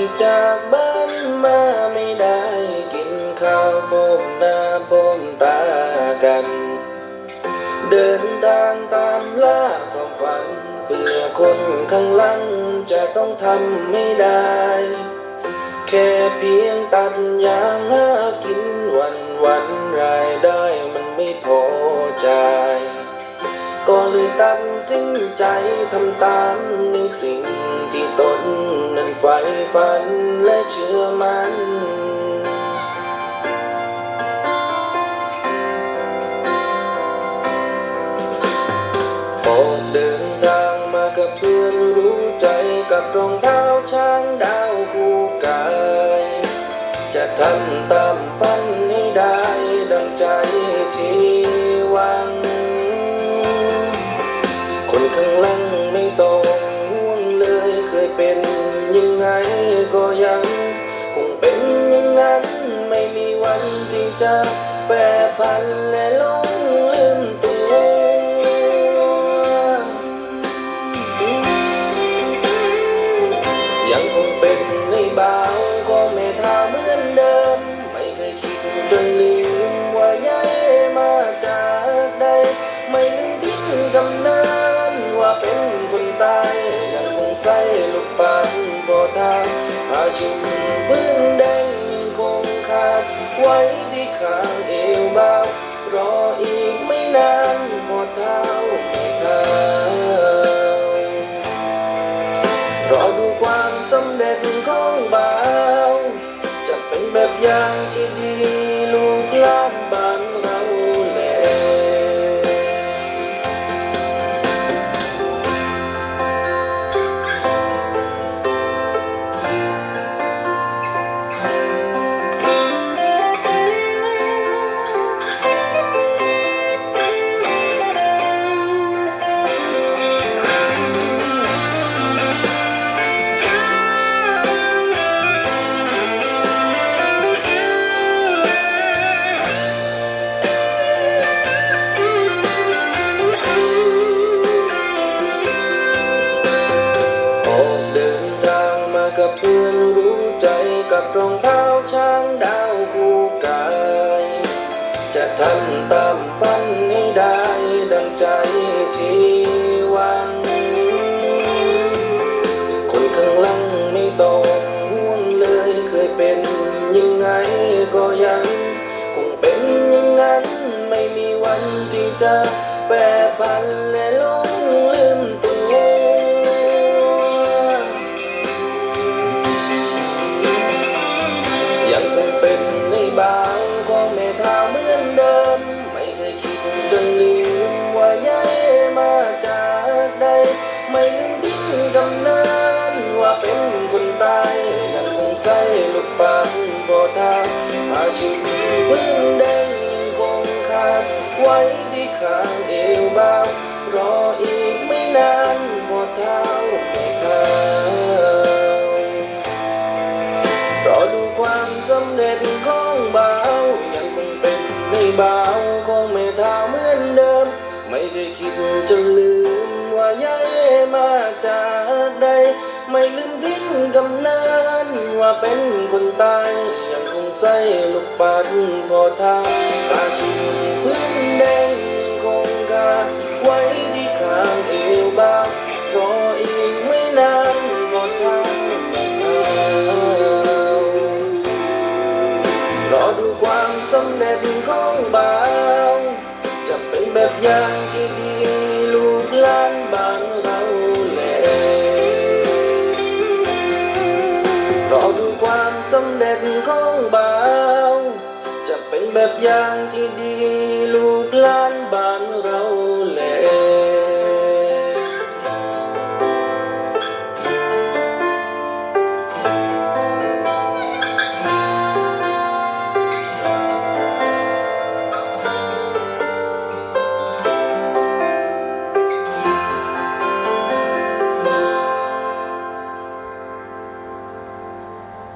ที่จากบ้านมาไม่ได้กินข้าวโพมหน้าโพมตากัน เดินทางตามล่าความฝันเพื่อคนข้างหลังจะต้องทำไม่ได้ แค่เพียงตัดยางหากินวันวันรายได้มันไม่พอใจก็เลยตัดสินใจทำตามในสิ่งที่ต ใฝ่ฝันและเชื่อมันออกเดินทางมากับเพื่อนรู้ใจกับรองเท้าช้างดาวคู่กาย จะทำตามฝันให้ได้ดังใจที่หวัง คนข้างหลังไม่ต้องห่วงเลยเคยเป็น ยังไงก็ยัง คงเป็นอย่างนั้น ไม่มีวันที่จะแปรพันและลงลืมตัว ยังคงเป็นในบาวก็ไม่ท่าเหมือนเดิม ไม่เคยคิดจะลืมว่าย้ายมาจากใด ไม่ลืมทิ้งกำเนิดว่าเป็นคนตาย ใส่ลูกปันบ่ทางผ้าชุมปืนแดงยังคงขาดไว้ที่ข้างเอวบ่าวรออีกไม่นานหมดเท้าไม่ข้ารอดูความสำเร็จของบ่าวจะเป็นแบบอย่างที่ ต้องห่วงเลยเคยเป็นยังไงก็ยังคงเป็นอย่างนั้นไม่มีวันที่จะแปรพันและลง พปืนแดงยังคงขาดไว้ที่ข้างเอวบ่าวรออีกไม่นานพอเท้าไม่ข้าวรอดูความสำเร็จของบ่าวยังคงเป็นในบ่าวของแม่เท้าเหมือนเดิม ไม่เคยคิดจะลืมว่าย้ายมาจากใดไม่ลืมทิ้งกำเนิดว่าเป็นคนตาย ใส่ลูกปัดพอทางตาชีพื้นแดงยังคงกาไว้ที่ข้างเอวบ่าวรออีกไม่นานหมดทางไม่เข้ารอดูความสำเร็จของบ่าวจะเป็นแบบอย่างที่ดี แบบอย่างที่ดีลูกล้านบ้าน